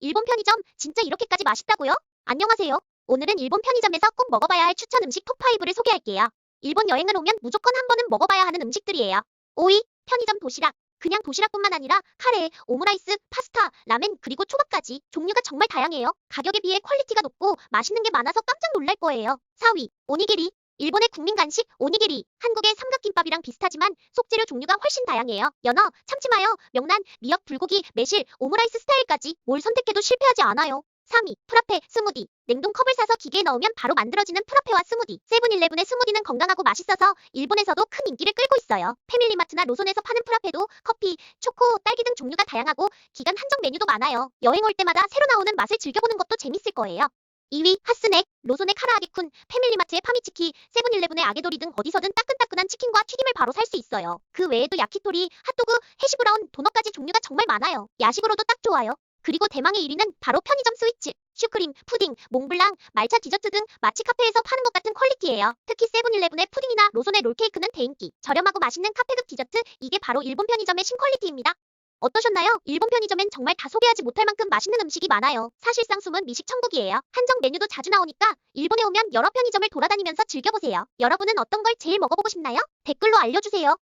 일본 편의점 진짜 이렇게까지 맛있다고요? 안녕하세요. 오늘은 일본 편의점에서 꼭 먹어봐야 할 추천 음식 톱5를 소개할게요. 일본 여행을 오면 무조건 한 번은 먹어봐야 하는 음식들이에요. 5위, 편의점 도시락. 그냥 도시락뿐만 아니라 카레, 오므라이스, 파스타, 라멘, 그리고 초밥까지 종류가 정말 다양해요. 가격에 비해 퀄리티가 높고 맛있는 게 많아서 깜짝 놀랄 거예요. 4위, 오니기리. 일본의 국민 간식 오니기리. 한국의 삼각김밥이랑 비슷하지만 속재료 종류가 훨씬 다양해요. 연어, 참치마요, 명란, 미역, 불고기, 매실, 오므라이스 스타일까지 뭘 선택해도 실패하지 않아요. 3위, 프라페, 스무디. 냉동 컵을 사서 기계에 넣으면 바로 만들어지는 프라페와 스무디. 세븐일레븐의 스무디는 건강하고 맛있어서 일본에서도 큰 인기를 끌고 있어요. 패밀리마트나 로손에서 파는 프라페도 커피, 초코, 딸기 등 종류가 다양하고 기간 한정 메뉴도 많아요. 여행 올 때마다 새로 나오는 맛을 즐겨보는 것도 재밌을 거예요. 2위, 핫스낵, 로손의 카라아게쿤, 패밀리마트의 파미치키, 세븐일레븐의 아게도리 등 어디서든 따끈따끈한 치킨과 튀김을 바로 살 수 있어요. 그 외에도 야키토리, 핫도그, 해시브라운, 도넛까지 종류가 정말 많아요. 야식으로도 딱 좋아요. 그리고 대망의 1위는 바로 편의점 스위츠, 슈크림, 푸딩, 몽블랑, 말차 디저트 등 마치 카페에서 파는 것 같은 퀄리티예요. 특히 세븐일레븐의 푸딩이나 로손의 롤케이크는 대인기. 저렴하고 맛있는 카페급 디저트, 이게 바로 일본 편의점의 신퀄리티입니다. 어떠셨나요? 일본 편의점엔 정말 다 소개하지 못할 만큼 맛있는 음식이 많아요. 사실상 숨은 미식 천국이에요. 한정 메뉴도 자주 나오니까 일본에 오면 여러 편의점을 돌아다니면서 즐겨보세요. 여러분은 어떤 걸 제일 먹어보고 싶나요? 댓글로 알려주세요.